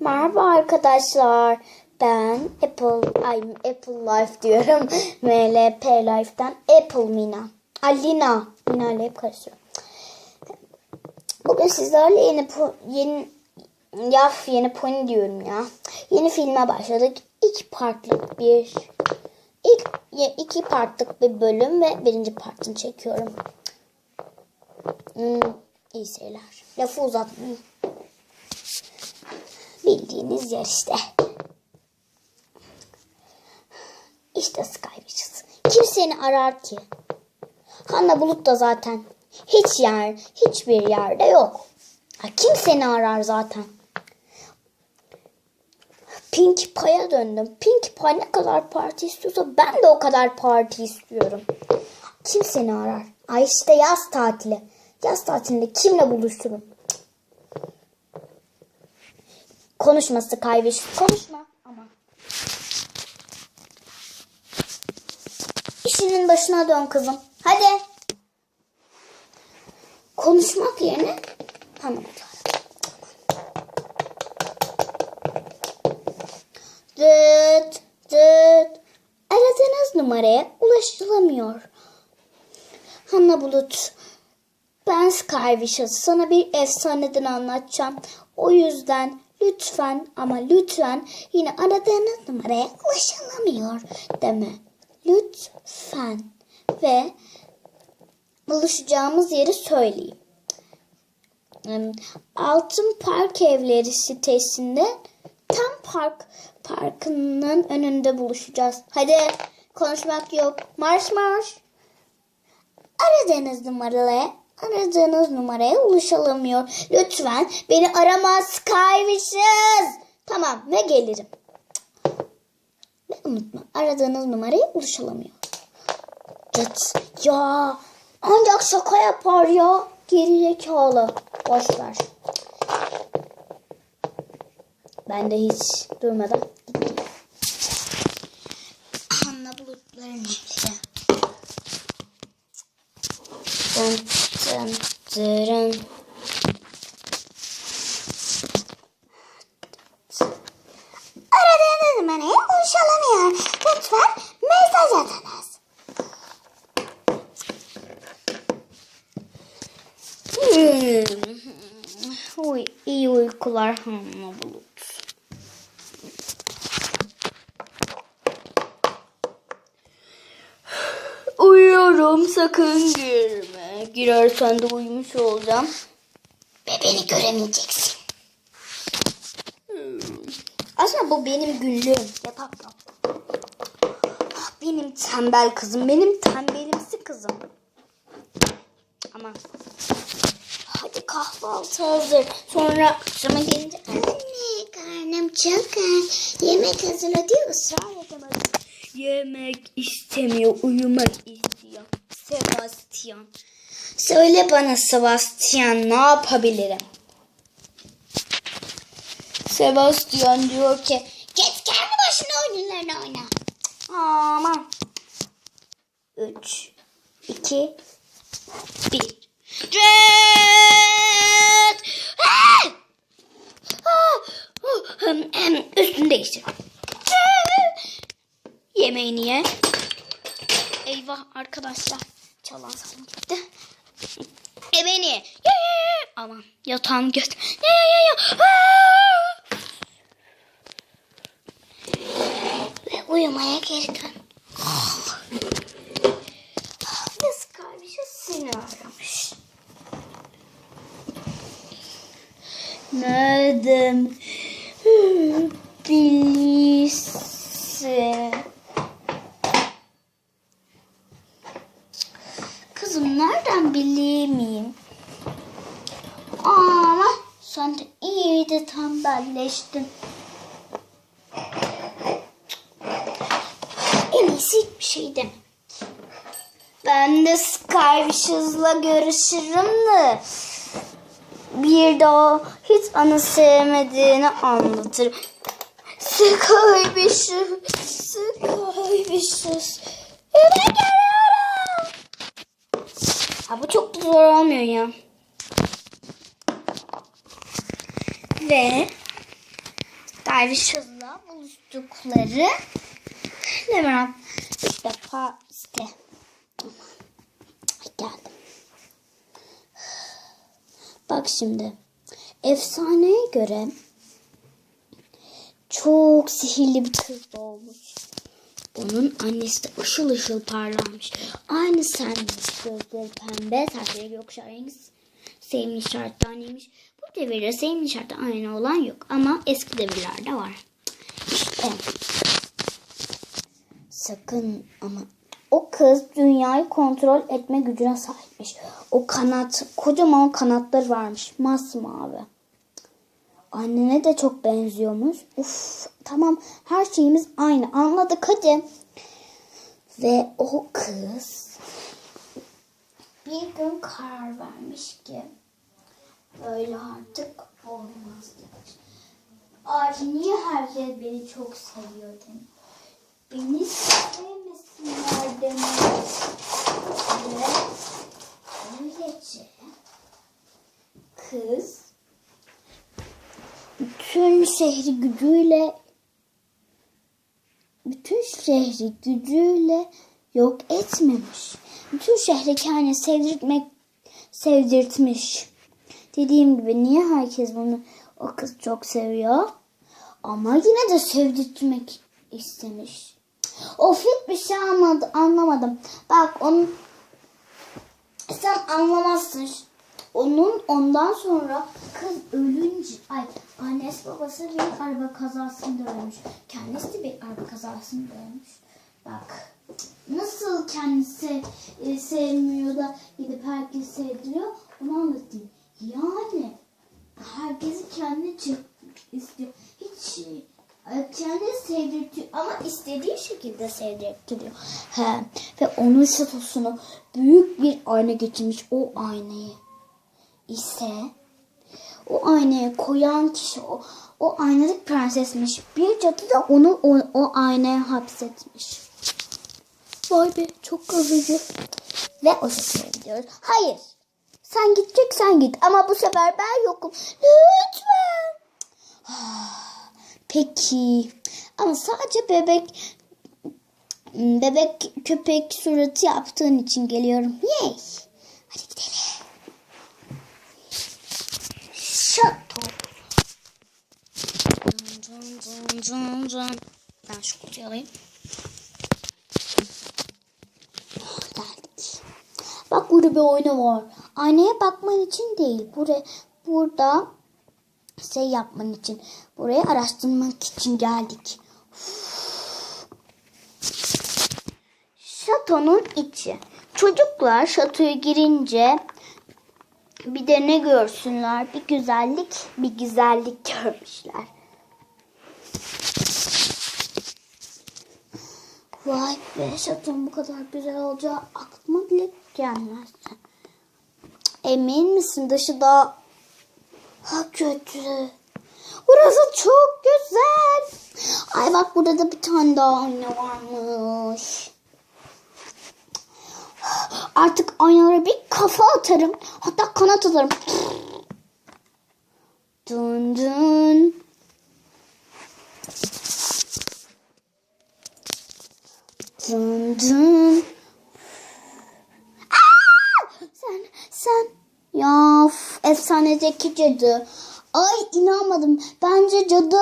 Merhaba arkadaşlar. Ben Apple, ay Apple Life diyorum. MLP Life'den Apple Mina. Alina. Mina ile hep karıştırıyorum. Bugün sizlerle yeni yeni yaf yeni pony diyorum ya. Yeni filme başladık. İki partlık bir ilk ya- iki partlık bir bölüm ve birinci partını çekiyorum. Hmm, iyi seyirler. Lafı uzatmayayım. Bildiğiniz yer işte. İşte Sky Witches. Kim seni arar ki? Hanna Bulut da zaten hiç yer, hiçbir yerde yok. Ha, kim seni arar zaten? Pink Pie'a döndüm. Pink Pie ne kadar parti istiyorsa ben de o kadar parti istiyorum. Kim seni arar? Ay işte yaz tatili. Yaz tatilinde kimle buluşurum? Konuşması kaybeş. Konuşma ama. İşinin başına dön kızım. Hadi. Konuşmak yerine tamam. Dıt dıt. Aradığınız numaraya ulaşılamıyor. Hanna Bulut. Ben Skywish'ı sana bir efsaneden anlatacağım. O yüzden lütfen ama lütfen yine aradığınız numaraya ulaşılamıyor deme. Lütfen. Ve buluşacağımız yeri söyleyeyim. Hmm, Altın Park Evleri sitesinde tam park parkının önünde buluşacağız. Hadi konuşmak yok. Marş marş. Aradığınız numaraya aradığınız numaraya ulaşılamıyor. Lütfen beni arama Skywishers. Tamam ve gelirim. Ve unutma aradığınız numaraya ulaşılamıyor. Dıt. Ya ancak şaka yapar ya. Geri zekalı. Boş ver. Ben de hiç durmadan gittim. Anla bulutların evleri. Dın dın dırın. Aradığınız numaraya ulaşılamıyor. Lütfen mesaj atınız. Hmm. Uy, iyi uykular hanımla bulut. Uyuyorum sakın girme. Girersen de uyumuş olacağım. Ve beni göremeyeceksin. Hmm. Aslında bu benim günlüğüm. Yapak yap. Ah, benim tembel kızım. Benim tembelimsi kızım. Ama hadi kahvaltı hazır. Sonra akşama gelince anne karnım çok aç. Yemek hazırla diye ısrar edemedim. Yemek istemiyor, uyumak istiyor. Sebastian. Söyle bana Sebastian ne yapabilirim? Sebastian diyor ki git kendi başına oyunlarını oyna. Aman. Üç, iki, bir. Red! Ah! Oh, Üstünü değiştir. Yemeğini ye. Eyvah arkadaşlar. Çalan saçım gitti. Yemeğini ye. Ye ye ye. Aman yatağım göt. Ye ye ye. Ah! Ve uyumaya geri dön. Kız seni aramış. Nereden bilirsin? Kızım nereden bileyim? Ama sen de iyi de tembelleştin. En iyisi hiçbir şey deme. Ben de Skywishes'la görüşürüm de bir daha hiç anı sevmediğini anlatır. Skywishes, Skywishes. Eve geliyorum. Ha bu çok zor olmuyor ya. Ve Pervişaz'la buluştukları Lemirhan ilk defa işte geldim. Bak şimdi efsaneye göre çok sihirli bir kız doğmuş. Onun annesi de ışıl ışıl parlarmış. Aynı senmiş. Gözleri pembe, saçları gökkuşağı rengi sevimli işaretleniymiş. Devirde sevimli işareti aynı olan yok. Ama eski devirlerde var. İşte. Sakın ama o kız dünyayı kontrol etme gücüne sahipmiş. O kanat, kocaman kanatları varmış. Masmavi. Annene de çok benziyormuş. Uf, tamam her şeyimiz aynı. Anladık hadi. Ve o kız bir gün karar vermiş ki böyle artık olmaz demiş. Ay niye herkes beni çok seviyor demiş. Beni sevmesinler demiş. Ve böylece kız bütün şehri gücüyle bütün şehri gücüyle yok etmemiş. Bütün şehri kendine sevdirtmek sevdirtmiş. Dediğim gibi niye herkes bunu o kız çok seviyor? Ama yine de sevdirtmek istemiş. Of hiçbir şey anlamadım, anlamadım. Bak onun sen anlamazsın. Onun ondan sonra kız ölünce ay annesi babası bir araba kazasında ölmüş. Kendisi de bir araba kazasında ölmüş. Bak nasıl kendisi e, sevmiyor da gidip herkesi sevdiriyor onu anlatayım. Yani herkesi kendi çık istiyor. Hiç e, kendini sevdirtiyor ama istediği şekilde sevdirtiyor. He. Ve onun şatosunu büyük bir ayna geçirmiş o aynayı ise o aynaya koyan kişi o, o aynalık prensesmiş. Bir cadı da onu o, o aynaya hapsetmiş. Vay be çok kazıcı. Ve o sefere gidiyoruz. Hayır. Sen gideceksen git ama bu sefer ben yokum. Lütfen. Peki. Ama sadece bebek bebek köpek suratı yaptığın için geliyorum. Yay. Hadi gidelim. Şato. Can can can can. Ben şu kutuyu alayım. Oh, geldik. Bak burada bir oyna var. Aynaya bakman için değil. Buraya, burada şey yapman için. Buraya araştırmak için geldik. Şatonun içi. Çocuklar şatoya girince bir de ne görsünler? Bir güzellik, bir güzellik görmüşler. Vay be şaton bu kadar güzel olacağı aklıma bile gelmez. Emin misin dışı da ha kötü. Burası çok güzel. Ay bak burada da bir tane daha ayna varmış. Artık aynalara bir kafa atarım. Hatta kanat atarım. Dun dun. Dun dun. Aa! Sen, sen. Ya efsanedeki cadı. Ay inanmadım. Bence cadı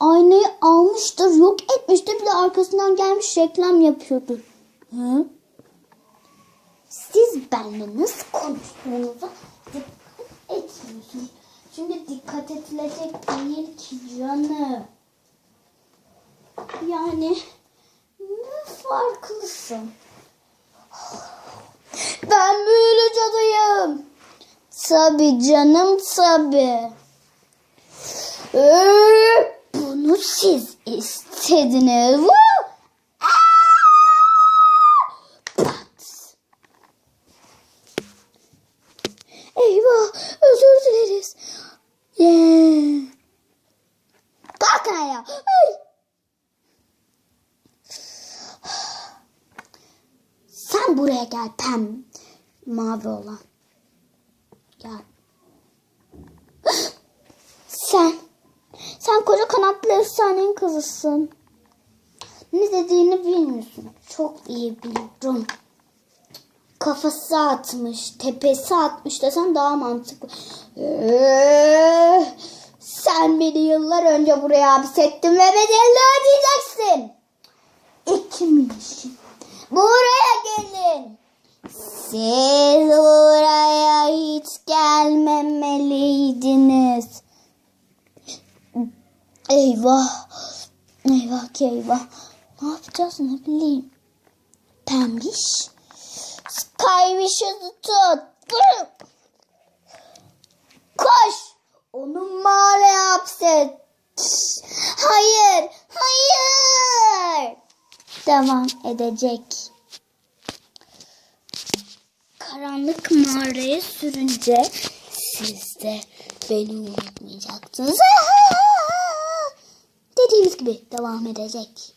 aynayı almıştır, yok etmiştir. Bir de arkasından gelmiş reklam yapıyordu. Hı? Siz benimle nasıl konuştuğunuza dikkat etmiyorsunuz. Çünkü dikkat edilecek değil ki canım. Yani ne farklısın? Ben büyülü cadıyım. Tabii canım tabii. Ee, bunu siz istediniz. Pat. Eyvah özür dileriz. Yeah. Kalk ayağa. Ay. Sen buraya gel pem. Mavi olan. Gel. Sen. Sen koca kanatlı hapishanenin kızısın. Ne dediğini bilmiyorsun. Çok iyi biliyorum. Kafası atmış, tepesi atmış desen daha mantıklı. Ee, sen beni yıllar önce buraya hapsettin ve bedelini ödeyeceksin. İkimizin. Buraya gelin. Siz Eyvah. Eyvah ki eyvah. Ne yapacağız ne bileyim. Pembiş. Skywish'ı tut. Koş. Onu mağaraya hapset. Hayır. Hayır. Devam edecek. Karanlık mağaraya sürünce siz de beni unutmayacaksınız. Dediğimiz gibi devam edecek.